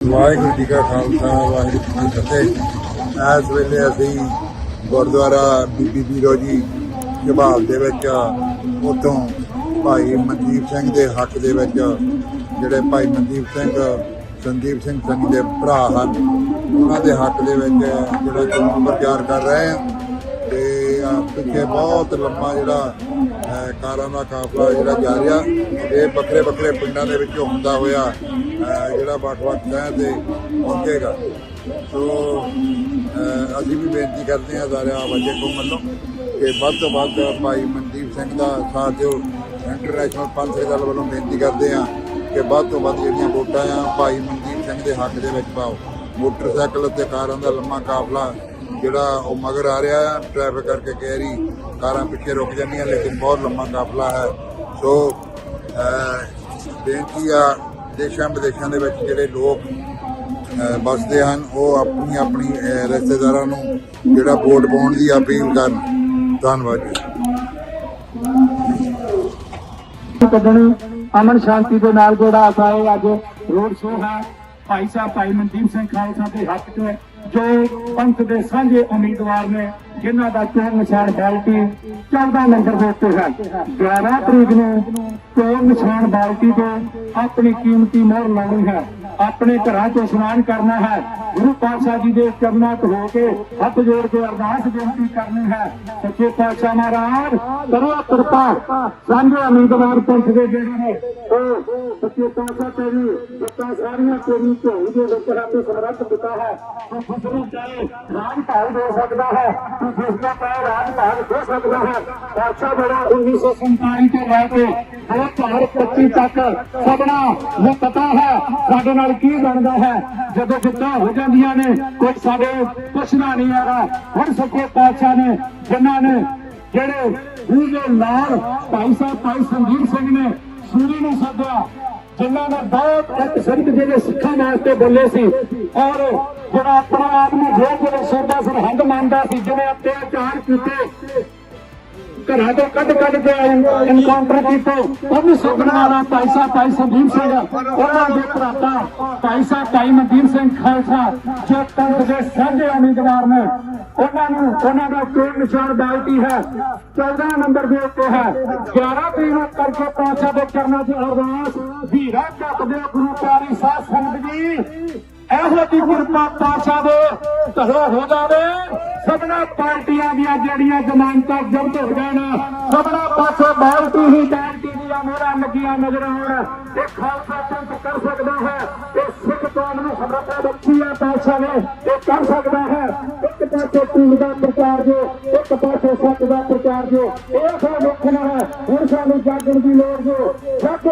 ਵਾਹਿਗੁਰੂ ਜੀ ਕਾ ਖਾਲਸਾ, ਵਾਹਿਗੁਰੂ ਜੀ ਕੀ ਫਤਿਹ। ਇਸ ਵੇਲੇ ਅਸੀਂ ਗੁਰਦੁਆਰਾ ਬੀਬੀ ਬੀਰੋ ਜੀ ਜਵਾਲ ਦੇ ਵਿੱਚ ਉਤੋਂ ਭਾਈ ਮਨਦੀਪ ਸਿੰਘ ਦੇ ਹੱਕ ਦੇ ਵਿੱਚ ਜਿਹੜੇ ਭਾਈ ਮਨਦੀਪ ਸਿੰਘ, ਸੰਦੀਪ ਸਿੰਘ ਸੰਨੀ ਦੇ ਭਰਾ ਹਨ, ਉਹਨਾਂ ਦੇ ਹੱਕ ਦੇ ਵਿੱਚ ਜਿਹੜਾ ਚੋਣ ਪ੍ਰਚਾਰ ਕਰ ਰਹੇ ਹਾਂ। ਤੇ ਪਿੱਛੇ ਬਹੁਤ ਲੰਮਾ ਜਿਹੜਾ ਕਾਰਾਂ ਦਾ ਕਾਫਲਾ ਜਿਹੜਾ ਜਾ ਰਿਹਾ, ਇਹ ਵੱਖਰੇ ਵੱਖਰੇ ਪਿੰਡਾਂ ਦੇ ਵਿੱਚੋਂ ਹੁੰਦਾ ਹੋਇਆ ਜਿਹੜਾ ਵੱਖ-ਵੱਖ ਸ਼ਹਿਰ ਤੇ ਪਹੁੰਚੇਗਾ। ਸੋ ਅਸੀਂ ਵੀ ਬੇਨਤੀ ਕਰਦੇ ਹਾਂ ਸਾਰੇ ਆਵਾਜ਼ੇ ਕੋ ਵੱਲੋਂ ਕਿ ਵੱਧ ਤੋਂ ਵੱਧ ਭਾਈ ਮਨਦੀਪ ਸਿੰਘ ਦਾ ਸਾਥ ਦਿਓ। ਇੰਟਰਨੈਸ਼ਨਲ ਪੰਥ ਦੇ ਦਲ ਵੱਲੋਂ ਬੇਨਤੀ ਕਰਦੇ ਹਾਂ ਕਿ ਵੱਧ ਤੋਂ ਵੱਧ ਜਿਹੜੀਆਂ ਵੋਟਾਂ ਆ, ਭਾਈ ਮਨਦੀਪ ਸਿੰਘ ਦੇ ਹੱਕ ਦੇ ਵਿੱਚ ਪਾਓ। ਮੋਟਰਸਾਈਕਲ ਅਤੇ ਕਾਰਾਂ ਦਾ ਲੰਮਾ ਕਾਫਲਾ ਜਿਹੜਾ ਉਹ ਮਗਰ ਆ ਰਿਹਾ ਹੈ ਟ੍ਰੈਫਿਕ ਕਰਕੇ ਕਈ ਵਾਰੀ ਕਾਰਾਂ ਪਿੱਛੇ ਰੁਕ ਜਾਂਦੀਆਂ ਲੇਕਿਨ ਬਹੁਤ ਲੰਮਾ ਕਾਫਲਾ ਹੈ। ਸੋ ਬੇਨਤੀ ਆ ਦੇਸ਼ਾਂ ਵਿਦੇਸ਼ਾਂ ਦੇ ਵਿੱਚ ਜਿਹੜੇ ਲੋਕ ਅਹ, ਹਨ ਉਹ ਆਪਣੀ ਆਪਣੀ ਰਿਸ਼ਤੇਦਾਰਾਂ ਨੂੰ ਜਿਹੜਾ ਵੋਟ ਪਾਉਣ ਦੀ ਅਪੀਲ ਕਰਨ। ਧੰਨਵਾਦ ਜੀ। ਕੱਢਣੀ ਅਮਨ ਸ਼ਾਂਤੀ ਦੇ ਨਾਲ ਜਿਹੜਾ ਅਸਾਏ ਅੱਜ ਰੋਡ ਸ਼ੋਅ ਹੈ। ਭਾਈ ਸਾਹਿਬ ਭਾਈ ਮਨਦੀਪ ਸਿੰਘ ਖਾਲਸਾ ਦੇ ਹੱਕ 'ਚ ਜੋ ਪੰਥ ਦੇ ਸਾਂਝੇ ਉਮੀਦਵਾਰ ਨੇ, ਜਿਨ੍ਹਾਂ ਦਾ ਚੋਣ ਨਿਸ਼ਾਨ ਬਾਲਟੀ 14 ਨੰਬਰ ਦੇ ਉੱਤੇ ਹੈ। 11 ਤਰੀਕ ਨੂੰ ਚੋਣ ਨਿਸ਼ਾਨ ਬਾਲਟੀ ਤੋਂ ਆਪਣੀ ਕੀਮਤੀ ਮੋਹਰ ਲਾਉਣੀ ਹੈ। ਆਪਣੇ ਘਰਾਂ 'ਚ ਇਸ਼ਨਾਨ ਕਰਨਾ ਹੈ। ਗੁਰੂ ਪਾਤਸ਼ਾਹ ਜੀ ਦੇ ਚਰਨਾਂ 'ਚ ਹੋ ਕੇ ਹੱਥ ਜੋੜ ਕੇ ਅਰਦਾਸ ਬੇਨਤੀ ਕਰਨੀ ਹੈ। ਸੱਚੇ ਪਾਤਸ਼ਾਹ ਮਹਾਰਾਜ, ਕਰੋ ਕਿਰਪਾ। ਸਾਂਝੇ ਉਮੀਦਵਾਰ ਪੰਥ ਦੇ ਜਿਹੜੇ ਨੇ, ਉਹ ਸੱਚੇ ਪਾਤਸ਼ਾਹ ਤੇਰੀ ਦਿੱਤਾ, ਸਾਰੀਆਂ ਤੇਰੀ ਝੋਲ ਦੇ ਵਿੱਚ ਰੱਬ ਸਮਰੱਥ ਦਿੱਤਾ ਹੈ। ਉਹ ਖੁਸ਼ਰੂ ਚਾਹੇ ਰਾਜ ਭਾਗ ਦੇ ਸਕਦਾ ਹੈ। ਤੂੰ ਜਿਸ ਦਾ ਰਾਜ ਭਾਗ ਦੇ ਸਕਦਾ ਹੈ। ਪਾਤਸ਼ਾਹ ਬੜਾ 1947 ਤੋਂ ਲੈ ਕੇ 2025 ਤੱਕ ਸਭਨਾ ਨੂੰ ਪਤਾ ਹੈ, ਸਾਡੇ ਨਾਲ ਕੀ ਬਣਦਾ ਹੈ। ਜਦੋਂ ਜਿੱਦਾਂ ਹੋ ਜਾਂਦੀਆਂ ਨੇ, ਕੋਈ ਸਾਡੇ ਪੁੱਛਣਾ ਨਹੀਂ ਆ ਹੁਣ ਸੱਚੇ ਪਾਤਸ਼ਾਹ ਨੇ, ਜਿਨ੍ਹਾਂ ਨੇ ਜਿਹੜੇ ਉਹਦੇ ਨਾਲ ਭਾਈ ਸਾਹਿਬ ਭਾਈ ਸੰਜੀਤ ਸਿੰਘ ਨੇ ਸੂਰੀ ਨੂੰ ਸੱਦਿਆ, ਜਿਨ੍ਹਾਂ ਨੇ ਬਹੁਤ ਇੱਕ ਸੰਤ ਜਿਹੜੇ ਸਿੱਖਾਂ ਵਾਸਤੇ ਬੋਲੇ ਸੀ, ਔਰ ਜਿਹੜਾ ਆਪਣੇ ਆਪ ਨੂੰ ਜੋ ਜਿਹੜੇ ਸੋਦਾ ਸਰਹੰਦ ਮੰਨਦਾ ਸੀ, ਜਿਵੇਂ ਅਤਿਆਚਾਰ ਕੀਤੇ ਘਰਾਂ ਤੋਂ ਕੱਢ ਕੱਢ ਕੇ ਐਨਕਾਊਂਟਰ ਕੀਤੇ ਉਹਨੂੰ ਸੁਪਨਾ ਵਾਲਾ ਭਾਈ ਸਾਹਿਬ, ਭਾਈ ਸੰਦੀਪ ਸਿੰਘ, ਉਹਨਾਂ ਦੇ ਭਰਾਤਾ ਭਾਈ ਸਾਹਿਬ, ਭਾਈ ਮਨਦੀਪ ਸਿੰਘ ਖਾਲਸਾ, ਜੋ ਪੰਥ ਦੇ ਸਾਂਝੇ ਉਮੀਦਵਾਰ ਨੇ, ਉਹਨਾਂ ਨੂੰ ਉਹਨਾਂ ਦਾ ਚੋਣ ਨਿਸ਼ਾਨ ਬਾਲਟੀ ਹੈ 14 ਨੰਬਰ ਦੇ ਉੱਤੇ ਹੈ। 11 ਤਰੀਕ ਕਰਕੇ ਪਾਤਸ਼ਾਹ ਦੇ ਚਰਨਾਂ 'ਚ ਅਰਦਾਸ, ਵੀਰਾ ਚੱਕਦੇ ਗੁਰੂ ਪਿਆਰੀ ਸਾਧ ਸੰਗਤ ਜੀ। ਇਹੋ ਦੀ ਕਿਰਪਾ ਪਾਤਸ਼ਾਹ ਦੇ ਧਰੋ ਹੋ ਜਾਵੇ। ਸਭਨਾ ਪਾਰਟੀਆਂ ਦੀਆਂ ਜਿਹੜੀਆਂ ਜ਼ਮਾਨਤਾਂ ਜ਼ਬਤ ਹੋ ਜਾਣ, ਸਭਨਾ ਪਾਸੇ ਬਾਲਟੀ ਹੀ ਬਾਲਟੀ ਦੀਆਂ ਮੋਹਰਾਂ ਲੱਗੀਆਂ ਨਜ਼ਰ ਆਉਣ। ਇਹ ਖਾਲਸਾ ਪੰਥ ਕਰ ਸਕਦਾ ਹੈ, ਇਹ ਸਿੱਖ ਕੌਮ ਨੂੰ ਸਮਰੱਥਾ ਬਖਸ਼ੀ ਹੈ ਪਾਤਸ਼ਾਹ ਨੇ, ਇਹ ਕਰ ਸਕਦਾ ਹੈ। ਪਾਸੇ ਟੀਮ ਦਾ ਪ੍ਰਚਾਰ ਜੋ ਇੱਕ ਪਾਸੇ ਸੱਚ ਦਾ ਪ੍ਰਚਾਰ ਜੋ ਇਹ ਸੋ ਵੇਖਣਾ ਹੈ, ਹੁਣ ਸਾਨੂੰ ਜਾਗਣ ਦੀ ਲੋੜ ਜੋ ਜੱਗ,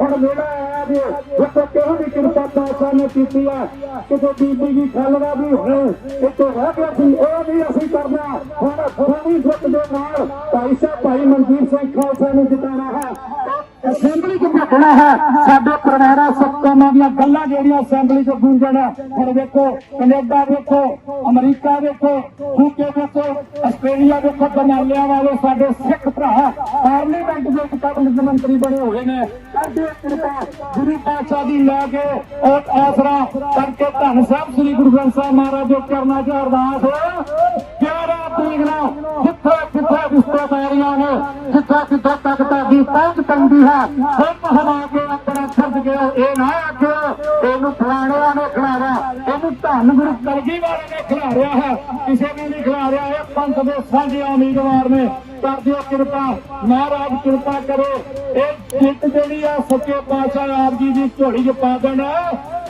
ਹੁਣ ਮੇਲਾ ਆਇਆ ਜੋ ਦੇਖੋ ਕਿਹੋ ਦੀ ਕਿਰਪਾ ਪਾਤਸ਼ਾਹ ਨੇ ਕੀਤੀ ਹੈ ਕਿਤੇ ਬੀਬੀ ਜੀ ਖਲਵਾ ਵੀ ਹੁਣ, ਇੱਥੇ ਰਹਿ ਗਿਆ ਸੀ ਉਹ ਵੀ ਅਸੀਂ ਕਰਨਾ। ਹੁਣ ਫੋਨੀ ਫੁੱਟ ਦੇ ਨਾਲ ਭਾਈ ਸਾਹਿਬ, ਭਾਈ ਮਨਜੀਤ ਸਿੰਘ ਖਾਲਸਾ ਨੂੰ ਜਿਤਾਉਣਾ ਹੈ। ਅਸੈਂਬਲੀ ਚ ਹੈ। ਸਾਡੇ ਪਰਵਾਰਾ ਸੱਤਾਂ ਦੀਆਂ ਗੱਲਾਂ ਜਿਹੜੀਆਂ ਅਸੈਂਬਲੀ ਚ ਗੂੰਜਣ ਹੁਣ ਵੇਖੋ, ਕੈਨੇਡਾ ਵੇਖੋ, ਅਮਰੀਕਾ ਵੇਖੋ ਯੂਕੇ ਵੇਖੋ, ਆਸਟ੍ਰੇਲੀਆ ਵੇਖੋ ਬਨਾਲਿਆਂ ਵਾਲੇ ਸਾਡੇ ਸਿੱਖ ਭਰਾ ਪਾਰਲੀਮੈਂਟ ਦੇ ਕੈਬਨਿਟ ਮੰਤਰੀ ਬਣੇ ਹੋਏ ਨੇ। ਸਾਡੇ ਕਿਰਪਾ ਗੁਰੂ ਪਾਤਸ਼ਾਹ ਦੀ ਲੈ ਕੇ ਉਹ ਆਸਰਾ ਕਰਕੇ ਧੰਨ ਸਾਹਿਬ ਸ੍ਰੀ ਗੁਰੂ ਗ੍ਰੰਥ ਸਾਹਿਬ ਮਹਾਰਾਜ ਦੇ ਕਰਨਾ 'ਚ ਅਰਦਾਸ। 11 ਤਰੀਕ ਨੂੰ ਜਿੱਥੇ ਜਿੱਥੇ ਰਿਸ਼ਤੇਦਾਰੀਆਂ ਨੇ, ਜਿੱਥੇ ਜਿੱਥੇ ਤੱਕ ਤੁਹਾਡੀ ਪਹੁੰਚ ਪੈਂਦੀ ਹੈ ਸਿੱਖ ਹਵਾ ਕੇ ਆਪਣਾ ਛੱਡ ਗਏ ਇਹ ਨਾ ਆਖਿਓ, ਇਹਨੂੰ ਫਲਾਣਿਆਂ ਨੇ ਖਿਲਾਰਿਆ, ਇਹਨੂੰ ਧੰਨ ਗੁਰੂ ਕਲਗੀ ਵਾਲੇ ਨੇ ਖਿਲਾਰਿਆ ਹੈ, ਕਿਸੇ ਨੇ ਨਹੀਂ ਖਿਲਾਰਿਆ, ਇਹ ਪੰਥ ਦੇ ਸਾਂਝੇ ਉਮੀਦਵਾਰ ਨੇ। ਕਰ ਦਿਓ ਕਿਰਪਾ, ਮਹਾਰਾਜ ਕਿਰਪਾ ਕਰੋ, ਇਹ ਜਿੱਤ ਜਿਹੜੀ ਆ ਸੱਚੇ ਪਾਤਸ਼ਾਹ ਆਪ ਜੀ ਦੀ ਝੋਲੀ 'ਚ ਪਾ ਦੇਣਾ।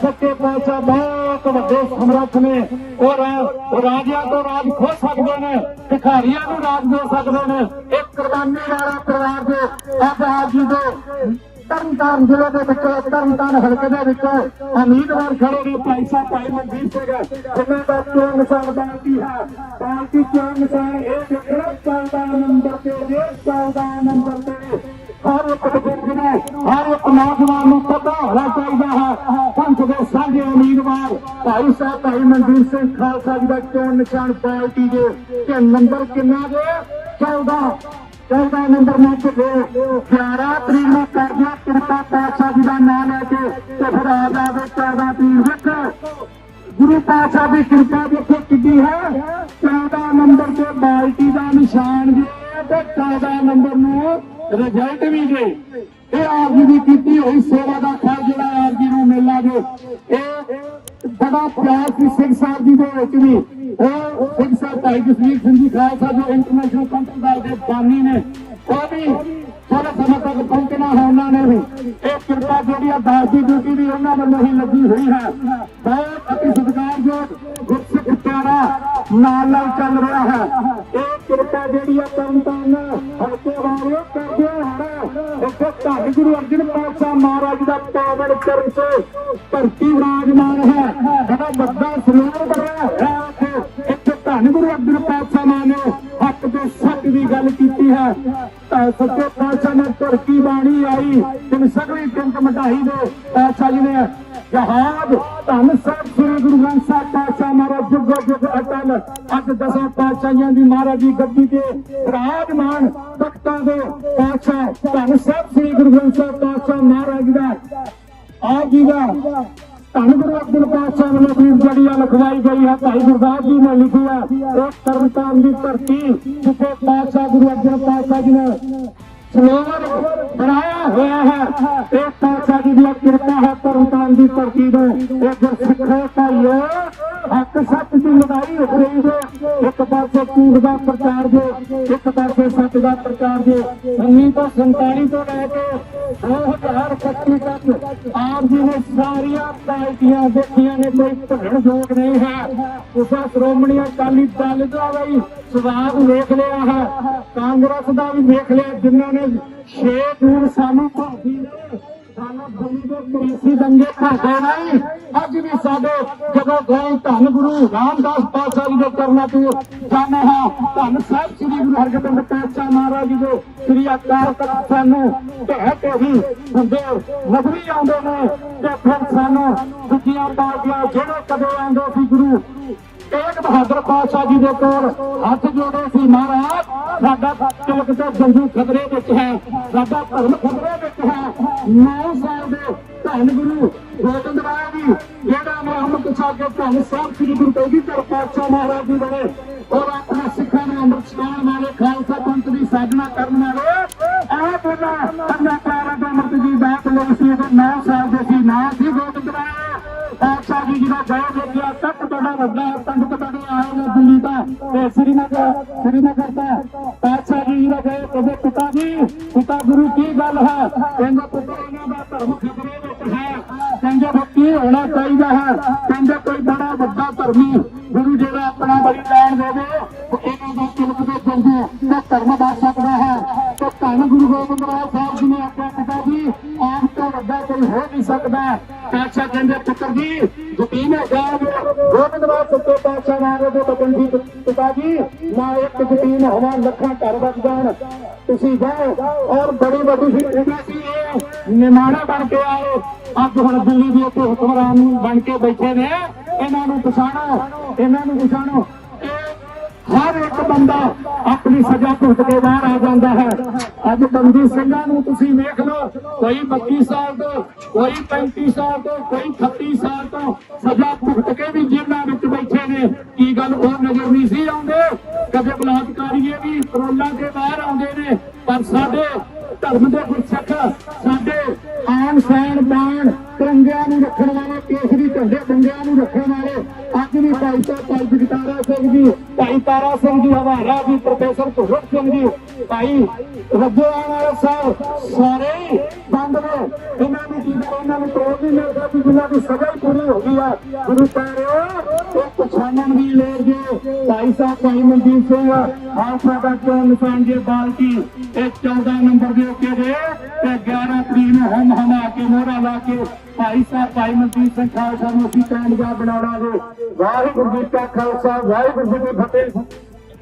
ਸੱਚੇ ਪਾਤਸ਼ਾਹ ਬਹੁਤ ਵੱਡੇ ਸਮਰੱਥ ਨੇ ਔਰ ਰਾਜਿਆਂ ਤੋਂ ਰਾਜ ਖੋ ਸਕਦੇ ਨੇ, ਭਿਖਾਰੀਆਂ ਨੂੰ ਰਾਜ ਦੇ ਸਕਦੇ ਨੇ। ਇਹ ਕੁਰਬਾਨੀ ਵਾਲਾ ਪਰਿਵਾਰ ਦੇ ਆਪ ਜੀ ਦੇ ਤਰਨਤਾਰਨ ਜ਼ਿਲ੍ਹੇ ਦੇ ਵਿੱਚ, ਤਰਨਤਾਰਨ ਹਲਕੇ ਦੇ ਵਿੱਚ ਉਮੀਦਵਾਰ ਖੜੇ ਨੇ ਭਾਈ ਸਾਹਿਬ, ਭਾਈ ਮਨਜੀਤ ਸਿੰਘ। ਜਿਨ੍ਹਾਂ ਦਾ ਚੋਣ ਨਿਸ਼ਾਨ ਬਾਲਟੀ ਹੈ, ਬਾਲਟੀ ਚੋਣ ਨਿਸ਼ਾਨ ਇਹ ਦੇਖਣਾ 14 ਨੰਬਰ ਤੇ ਜੇ 14 ਨੰਬਰ ਤੇ ਹਰ ਇੱਕ ਬਜ਼ੁਰਗ ਨੂੰ, ਹਰ ਇੱਕ ਨੌਜਵਾਨ ਨੂੰ ਪਤਾ ਹੋਣਾ ਚਾਹੀਦਾ ਹੈ। ਦੇ ਉਮੀਦਵਾਰ ਭਾਈ ਸਾਹਿਬ, ਭਾਈ ਮਨਜੀਤ ਸਿੰਘ ਖਾਲਸਾ ਜੀ ਦਾ ਚੋਣ ਨਿਸ਼ਾਨ ਪਾਰਟੀ ਦੇ ਤੇ ਨੰਬਰ ਕਿੰਨਾ ਜੇ 14 14 ਨੰਬਰ ਮੈਚ ਦੇ। 11 ਤਰੀਕ ਨੂੰ ਕਰਨਾ ਕਿਰਪਾ ਪਾਤਸ਼ਾਹ ਜੀ ਦਾ ਨਾਮ ਲੈ ਕੇ ਤੇ ਫਿਰ ਆ ਜਾਵੇ 14 ਤਰੀਕ ਵੇਖੋ ਗੁਰੂ ਪਾਤਸ਼ਾਹ ਦੀ ਕਿਰਪਾ ਦੇਖੋ ਕਿੱਡੀ ਹੈ। 14 ਨੰਬਰ ਤੇ ਬਾਲਟੀ ਦਾ ਨਿਸ਼ਾਨ ਜੇ ਤੇ 14 ਨੰਬਰ ਨੂੰ ਰਿਜ਼ਲਟ ਵੀ ਜੇ ਇਹ ਆਪ ਜੀ ਦੀ ਕੀਤੀ ਹੋਈ ਸੇਵਾ ਦਾ ਬੜਾ ਸਿੰਘ ਸਾਹਿਬ ਜੀ ਦੇ ਵਿੱਚ ਵੀ। ਉਹ ਸਿੰਘ ਸਾਹਿਬ, ਭਾਈ ਜਸਵੀਰ ਸਿੰਘ ਜੀ, ਖਾਲਸਾ ਜੋ ਇੰਟਰਨੈਸ਼ਨਲ ਕੰਟਰੀ ਦੇ ਬਾਨੀ ਨੇ, ਉਹ ਵੀ ਥੋੜਾ ਸਮਾਂ ਤੱਕ ਪਹੁੰਚਣਾ ਹੈ ਉਹਨਾਂ ਨੇ ਵੀ। ਇਹ ਕਿਰਪਾ ਜਿਹੜੀ ਆ ਦਾਸ ਦੀ ਡਿਊਟੀ ਵੀ ਉਹਨਾਂ ਵੱਲੋਂ ਹੀ ਲੱਗੀ ਹੋਈ ਹੈ। ਬਹੁਤ ਅਤੀ ਸਤਿਕਾਰਯੋਗ ਗੁਰਸਿੱਖ ਪਿਆਰਾ ਨਾਲ ਨਾਲ ਚੱਲ ਰਿਹਾ ਹੈ। ਇਹ ਕਿਰਪਾ ਜਿਹੜੀ ਆ ਤਰਨਤਾਰਨ ਹਲਕੇ ਵਾਲਿਓ ਕਰਦੇ ਹਨ ਧੰਨ ਗੁਰੂ ਅਰਜਨ ਪਾਤਸ਼ਾਹ ਮਹਾਰਾਜ ਦਾ ਪਾਵਨ ਚਰਨ ਸੇ ਧਰਤੀ ਵਿਰਾਜਮਾਨ ਹੈ। ਬੜਾ ਵੱਡਾ ਸਰੋਵਰ ਬਣਿਆ ਹੈ। ਇੱਥੇ ਇੱਥੇ ਧੰਨ ਗੁਰੂ ਅਰਜਨ ਪਾਤਸ਼ਾਹ ਮਾਨ ਨੇ ਹੱਕ ਤੇ ਸੱਚ ਦੀ ਗੱਲ ਕੀਤੀ ਹੈ। ਸੱਚੇ ਪਾਤਸ਼ਾਹ ਨੇ ਧਰਤੀ ਬਾਣੀ ਆਈ। ਤਿੰਨ ਸਗਲੀ ਟਿੰਕ ਮਟਾਈ ਦੇ ਪਾਤਸ਼ਾਹ ਜੀ ਨੇ ਜਹਾਦ ਧੰਨ ਸਾਹਿਬ ਸ੍ਰੀ ਗੁਰੂ ਗ੍ਰੰਥ ਸਾਹਿਬ ਪਾਤਸ਼ਾਹ ਮਹਾਰਾਜ, ਜੁਗ ਜੁਗ ਅਟਲ। ਅੱਜ ਦਸਾਂ ਪਾਤਸ਼ਾਹਾਂ ਦੀ ਮਹਾਰਾਜ ਦੀ ਗੱਦੀ ਤੇ ਵਿਰਾਜਮਾਨ ਤਖਤਾਂ ਦੇ ਪਾਤਸ਼ਾਹ ਧੰਨ ਸਾਹਿਬ ਸ੍ਰੀ ਗੁਰੂ ਗ੍ਰੰਥ ਸਾਹਿਬ ਪਾਤਸ਼ਾਹ ਮਹਾਰਾਜ ਦਾ। ਆਪ ਜੀ ਦਾ ਧੰਨ ਗੁਰੂ ਅਬਦੁਲ ਪਾਤਸ਼ਾਹ ਵੱਲੋਂ ਵੀ ਜਿਹੜੀ ਆ ਲਿਖਵਾਈ ਗਈ ਹੈ। ਭਾਈ ਗੁਰਦਾਸ ਜੀ ਨੇ ਲਿਖੀ ਹੈ ਉਹ ਤਰਨਤਾਰਨ ਦੀ ਧਰਤੀ ਜਿੱਥੇ ਪਾਤਸ਼ਾਹ ਗੁਰੂ ਅਰਜਨ ਪਾਤਸ਼ਾਹ ਜੀ ਨੇ ਸਰੋਵਰ ਬਣਾਇਆ ਹੋਇਆ ਹੈ। ਇਹ ਪਾਤਸ਼ਾਹ ਜੀ ਦੀ ਕਿਰਪਾ ਹੈ ਤਰਨਤਾਰਨ ਦੀ ਧਰਤੀ ਨੂੰ ਇਹ ਗੁਰਸਿੱਖੋ ਭਾਈਓ, ਹੱਕ ਸੱਚ ਦੀ ਲੜਾਈ ਹੋ ਰਹੀ ਹੈ। ਇੱਕ ਪਾਸੇ ਝੂਠ ਦਾ ਪ੍ਰਚਾਰ ਦੇ ਇੱਕ ਪਾਸੇ ਸੱਚ ਦਾ ਪ੍ਰਚਾਰ ਦੇ 19 ਤੋਂ 47 ਤੋਂ ਲੈ ਕੇ 2025 ਤੱਕ ਆਪ ਜੀ ਨੇ ਸਾਰੀਆਂ ਪਾਰਟੀਆਂ ਦੇਖੀਆਂ ਨੇ, ਕੋਈ ਭਗਣ ਯੋਗ ਨਹੀਂ ਹੈ। ਉਸਾ ਸ਼੍ਰੋਮਣੀ ਅਕਾਲੀ ਦਲ ਦਾ ਵੀ ਸਵਾਦ ਵੇਖ ਲਿਆ ਹੈ। ਕਾਂਗਰਸ ਦਾ ਵੀ ਵੇਖ ਲਿਆ, ਜਿਨ੍ਹਾਂ ਨੇ 6 ਜੂਨ ਸਾਨੂੰ ਭਾਰਤੀ ਨੇ। ਸਾਨੂੰ ਦਿੱਲੀ ਦੇ ਕ੍ਰਿਸ਼ੀ ਦੰਗੇ ਭਾਗੇ ਨਹੀਂ ਅੱਜ ਵੀ ਸਾਡੇ ਜਦੋਂ ਗਏ ਧੰਨ ਗੁਰੂ ਰਾਮਦਾਸ ਪਾਤਸ਼ਾਹ ਜੀ ਦੇ ਕਰਨਾ ਤੇ ਜਾਣੇ ਹਾਂ। ਧੰਨ ਸਾਹਿਬ ਸ੍ਰੀ ਗੁਰੂ ਹਰਗੋਬਿੰਦ ਪਾਤਸ਼ਾਹ ਮਹਾਰਾਜ ਜੀ ਦੇ ਸ੍ਰੀ ਅਕਾਲ ਤਖਤ ਸਾਨੂੰ ਢਹਿ ਕੇ ਹੀ ਹੁੰਦੇ ਨਗਰੀ ਆਉਂਦੇ ਨੇ ਤੇ ਫਿਰ ਸਾਨੂੰ ਦੂਜੀਆਂ ਪਾਰਟੀਆਂ ਜਿਹੜੇ ਕਦੇ ਆਉਂਦੇ ਸੀ ਗੁਰੂ ਤੇਗ ਬਹਾਦਰ ਪਾਤਸ਼ਾਹ ਜੀ ਦੇ ਕੋਲ ਹੱਥ ਜੋੜੇ ਸੀ ਮਹਾਰਾਜ। ਸਾਡਾ ਤਿਲਕ ਤੇ ਜੰਗੂ ਖਤਰੇ ਵਿੱਚ ਹੈ। ਸਾਡਾ ਧਰਮ ਖਤਰੇ ਵਿੱਚ ਹੈ। ਨੌ ਸਾਲ ਦੇ ਧੰਨ ਗੁਰੂ ਗੋਬਿੰਦ ਰਾਏ ਜੀ, ਜਿਹੜਾ ਮੁਹੰਮਦ ਸਾਗੇ ਧੰਨ ਸਾਹਿਬ ਸ੍ਰੀ ਗੁਰੂ ਤੇਗਬਹਾਦਰ ਪਾਤਸ਼ਾਹ ਮਹਾਰਾਜ ਜੀ ਬਣੇ ਔਰ ਆਪਣੇ ਸਿੱਖਾਂ ਨੂੰ ਅੰਮ੍ਰਿਤ ਛਕਾਉਣ ਵਾਲੇ ਖਾਲਸਾ ਪੰਥ ਦੀ ਸਾਜਨਾ ਕਰਨ ਵਾਲੇ, ਇਹ ਬੋਲਾ ਅੰਨਾ ਪਿਆਰਾ ਦਾ ਅੰਮ੍ਰਿਤ ਜੀ ਦਾਤ ਲਈ ਸੀ ਉਹ 9 ਸਾਲ ਦੇ ਸੀ। ਨਾ ਸੀ ਗੋਬਿੰਦ ਰਾਏ। ਪਾਤਸ਼ਾਹ ਜੀ ਜਿਹੜਾ ਗਏ ਦੇਖਿਆ ਤੱਕ ਬੜਾ ਵੱਡਾ ਪੰਡਤ ਬੜੇ ਆਏ ਨੇ ਦਿੱਲੀ ਦਾ ਤੇ ਸ੍ਰੀਨਗਰ ਸ੍ਰੀਨਗਰ ਦਾ। ਪਾਤਸ਼ਾਹ ਜੀ ਜਿਹੜਾ ਗਏ ਕਹਿੰਦੇ, ਪਿਤਾ ਜੀ, ਪਿਤਾ ਗੁਰੂ ਕੀ ਗੱਲ ਹੈ? ਕਹਿੰਦੇ ਪੁੱਤਰ ਇਹਨਾਂ ਦਾ ਧਰਮ ਖਤਰੇ ਵਿੱਚ ਹੈ। ਕਹਿੰਦੇ, ਵੀ ਕੀ ਹੋਣਾ ਚਾਹੀਦਾ ਹੈ? ਕਹਿੰਦੇ, ਕੋਈ ਬੜਾ ਵੱਡਾ ਧਰਮੀ ਗੁਰੂ ਜਿਹੜਾ ਆਪਣਾ ਬਲੀ ਲੈਣ ਦੇਵੇ ਇਹਨਾਂ ਦਾ ਤਿਲਕ ਦੇ ਜੰਗੂ ਤੇ ਧਰਮ ਬਚ ਸਕਦਾ ਹੈ। ਤੇ ਧੰਨ ਗੁਰੂ ਗੋਬਿੰਦ ਰਾਏ ਸਾਹਿਬ ਜੀ ਨੇ ਆਖਿਆ ਪਿਤਾ ਜੀ, ਆਪ ਤੋਂ ਵੱਡਾ ਕੋਈ ਹੋ ਨਹੀਂ ਸਕਦਾ। ਪਾਤਸ਼ਾਹ ਕਹਿੰਦੇ, ਪੁੱਤਰ ਜੀ, ਯਕੀਨ ਹੈ ਗੋਬਿੰਦ ਰਾਏ ਸੱਚੇ ਪਾਤਸ਼ਾਹ ਨਾਰੇ ਦੇ ਬਚਨ ਜੀ, ਪਿਤਾ ਜੀ, ਨਾ ਇੱਕ ਯਕੀਨ, ਹੋਵਾ ਲੱਖਾਂ ਘਰ ਵੱਜ ਜਾਣ। ਤੁਸੀਂ ਜਾਓ ਔਰ ਬੜੀ ਵੱਡੀ ਸਿੱਖਿਆ ਸੀ ਇਹ। ਨਿਮਾਣਾ ਬਣ ਕੇ ਆਏ। ਅੱਜ ਹੁਣ ਦਿੱਲੀ ਦੇ ਉੱਤੇ ਹੁਕਮਰਾਨ ਬਣ ਕੇ ਬੈਠੇ ਨੇ। ਇਹਨਾਂ ਨੂੰ ਪਛਾਣੋ। ਇਹਨਾਂ ਨੂੰ ਪਛਾਣੋ। ਹਰ ਇੱਕ ਬੰਦਾ ਆਪਣੀ ਸਜ਼ਾ ਭੁਗਤ ਕੇ ਬਾਹਰ ਆ ਜਾਂਦਾ ਹੈ। ਅੱਜ ਬੰਦੀ ਸਿੰਘਾਂ ਨੂੰ ਤੁਸੀਂ ਵੇਖ ਲਓ, ਕੋਈ 32 ਸਾਲ ਤੋਂ, ਕੋਈ 35 ਸਾਲ ਤੋਂ, ਕੋਈ 38 ਸਾਲ ਤੋਂ ਸਜ਼ਾ ਭੁਗਤ ਕੇ ਵੀ ਜੇਲ੍ਹਾਂ ਵਿੱਚ ਬੈਠੇ ਨੇ। ਕੀ ਗੱਲ ਉਹ ਨਜ਼ਰ ਨਹੀਂ ਸੀ ਆਉਂਦੇ? ਕਦੇ ਬਲਾਤਕਾਰੀਏ ਵੀ ਕਰੋਲਾਂ ਦੇ ਬਾਹਰ ਆਉਂਦੇ ਨੇ, ਪਰ ਸਾਡੇ ਧਰਮ ਦੇ ਗੁਰਸਿੱਖ, ਸਾਡੇ ਆਨ ਸੈਨ ਬਾਣ ਤਿਰੰਗਿਆਂ ਨੂੰ ਰੱਖਣ ਵਾਲੇ, ਕੇਸਰੀ ਝੰਡੇ ਬੰਦਿਆਂ ਨੂੰ ਰੱਖਣ ਵਾਲੇ, ਅੱਜ ਵੀ ਭਾਈ ਸਾਹਿਬ ਭਾਈ ਜਗਤਾਰਾ ਸਿੰਘ ਜੀ ਤਾਰਾ ਸਿੰਘ ਜੀ ਹਵਾਰਾ ਜੀ ਪ੍ਰੋਫੈਸਰ ਭਗਤ ਸਿੰਘ ਜੀ, ਭਾਈ ਰੱਜੇ ਰੱਜੋਆਣ ਵਾਲੇ ਸਾਹਿਬ, ਸਾਰੇ ਬੰਦ ਨੇ। ਇਹਨਾਂ ਨੂੰ ਕੀ ਇਹਨਾਂ ਨੂੰ ਤੋੜ ਨਹੀਂ ਮਿਲਦਾ ਕਿ ਜਿਨ੍ਹਾਂ ਦੀ ਸਜ਼ਾ ਪੂਰੀ ਹੋ ਗਈ ਆ। ਗੁਰੂ ਪਿਆਰਿਓ ਪਛਾਣਨ ਦੀ ਲੋੜ ਜੇ ਭਾਈ ਸਾਹਿਬ, ਭਾਈ ਮਨਜੀਤ ਸਿੰਘ ਹਾਲਸਾ ਦਾ ਚੋਣ ਨਿਸ਼ਾਨ ਜੇ ਬਾਲਟੀ ਇਹ 14 ਨੰਬਰ ਦੇ ਉੱਤੇ ਜੇ ਤੇ 11 ਤਰੀਕ ਨੂੰ ਹਮ ਹਮਾ ਕੇ ਮੋਹਰਾ ਲਾ ਕੇ ਭਾਈ ਸਾਹਿਬ, ਭਾਈ ਮਨਜੀਤ ਸਿੰਘ ਖਾਲਸਾ ਨੂੰ ਅਸੀਂ ਕਾਮਯਾਬ ਬਣਾਉਣਾ ਜੇ ਵਾਹਿਗੁਰੂ ਜੀ ਕਾ ਖਾਲਸਾ, ਵਾਹਿਗੁਰੂ ਜੀ ਕੀ ਫਤਿਹ।